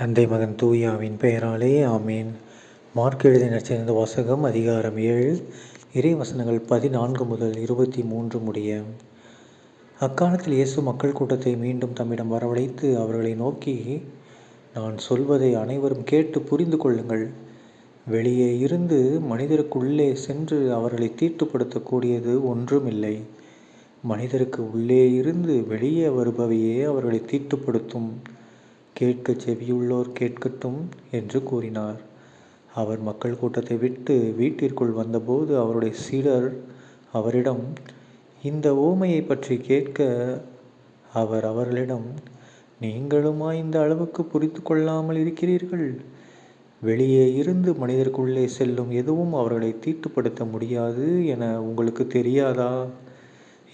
தந்தை மகன் தூயாவின் பெயராலே ஆமேன். மார்க் எழுதி நடிச்சிருந்த வாசகம் அதிகாரம் ஏழு இறை வசனங்கள் பதினான்கு முதல் இருபத்தி மூன்று முடிய. அக்காலத்தில் இயேசு மக்கள் கூட்டத்தை மீண்டும் தம்மிடம் வரவழைத்து அவர்களை நோக்கி நான் சொல்வதை அனைவரும் கேட்டு புரிந்து கொள்ளுங்கள். வெளியே இருந்து மனிதருக்குள்ளே சென்று அவர்களை தீட்டுப்படுத்தக்கூடியது ஒன்றுமில்லை. மனிதருக்கு உள்ளே இருந்து வெளியே வருபவையே அவர்களை தீட்டுப்படுத்தும். கேட்க செவியுள்ளோர் கேட்கட்டும் என்று கூறினார். அவர் மக்கள் கூட்டத்தை விட்டு வீட்டிற்குள் வந்தபோது அவருடைய சீடர் அவரிடம் இந்த ஓமையை பற்றி கேட்க அவர் அவர்களிடம் நீங்களுமா இந்த அளவுக்கு புரிந்து கொள்ளாமல் இருக்கிறீர்கள்? வெளியே இருந்து மனிதருக்குள்ளே செல்லும் எதுவும் அவர்களை தீட்டுப்படுத்த முடியாது என உங்களுக்கு தெரியாதா?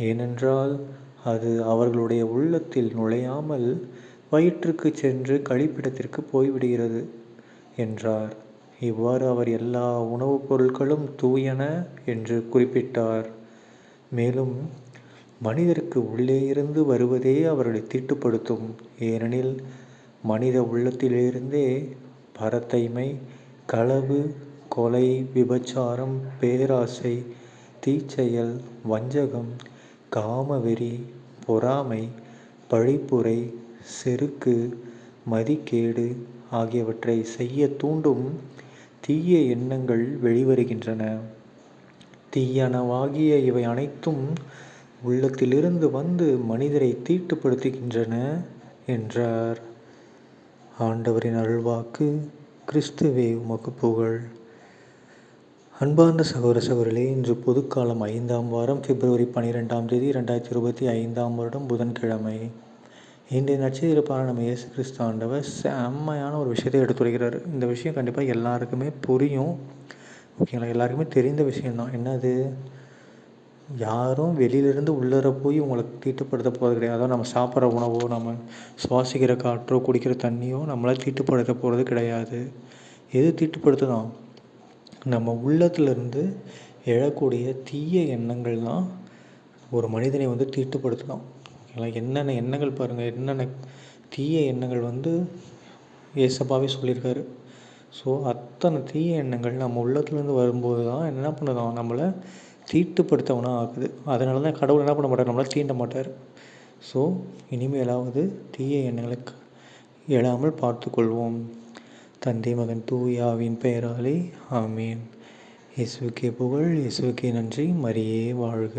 ஏனென்றால் அது அவர்களுடைய உள்ளத்தில் நுழையாமல் வயிற்றுக்கு சென்று கழிப்பிடத்திற்கு போய்விடுகிறது என்றார். இவ்வாறு அவர் எல்லா உணவுப் பொருட்களும் தூயன என்று குறிப்பிட்டார். மேலும் மனிதருக்கு உள்ளே இருந்து வருவதே அவர்களை தீட்டுப்படுத்தும். ஏனெனில் மனித உள்ளத்திலிருந்தே பரத்தைமை களவு கொலை விபச்சாரம் பேராசை தீச்செயல் வஞ்சகம் காமவெறி பொறாமை பழிப்புரை செருக்கு மதிக்கேடு ஆகியவற்றை செய்ய தூண்டும் தீய எண்ணங்கள் வெளிவருகின்றன. தீயனவாகிய இவை அனைத்தும் உள்ளத்திலிருந்து வந்து மனிதரை தீட்டுப்படுத்துகின்றன என்றார். ஆண்டவரின் அருள்வாக்கு கிறிஸ்துவே உமக்கு புகழ். அன்பார்ந்த சகோதர சகோதரிகளே இன்று பொதுக்காலம் ஐந்தாம் வாரம் பிப்ரவரி பன்னிரெண்டாம் தேதி ரெண்டாயிரத்தி இருபத்தி ஐந்தாம் வருடம் புதன்கிழமை. இன்றைய நட்சத்திர நம்ம இயேசு கிறிஸ்து ஆண்டவர் செம்மையான ஒரு விஷயத்தை எடுத்துரைக்கிறார். இந்த விஷயம் கண்டிப்பாக எல்லாருக்குமே புரியும். ஓகேங்களா? எல்லாருக்குமே தெரிந்த விஷயம்தான். என்னது? யாரும் வெளியிலேருந்து உள்ளர போய் உங்களுக்கு தீட்டுப்படுத்த போகிறது கிடையாது. அதாவது நம்ம சாப்பிட்ற உணவோ நம்ம சுவாசிக்கிற காற்றோ குடிக்கிற தண்ணியோ நம்மளை தீட்டுப்படுத்த போகிறது கிடையாது. எது தீட்டுப்படுத்துதான் நம்ம உள்ளத்துலேருந்து எழக்கூடிய தீய எண்ணங்கள் தான் ஒரு மனிதனை வந்து தீட்டுப்படுத்தலாம் ஓகேங்களா என்னென்ன எண்ணங்கள் பாருங்கள் என்னென்ன தீய எண்ணங்கள் வந்து ஏசப்பாவே சொல்லியிருக்காரு. ஸோ அத்தனை தீய எண்ணங்கள் நம்ம உள்ளத்துலேருந்து வரும்போது தான் என்ன பண்ணுதான் நம்மளை தீட்டுப்படுத்தவனாக ஆகுது அதனால தான் கடவுள் என்ன பண்ண மாட்டார்? நம்மளை தீண்ட மாட்டார். ஸோ இனிமேலாவது தீய எண்ணங்களை எழாமல் பார்த்துக்கொள்வோம். தந்தை மகன் தூயாவின் பெயராலே ஆமீன். இயேசுக்கே புகழ் இயேசுக்கே நன்றி. மரியே வாழ்க.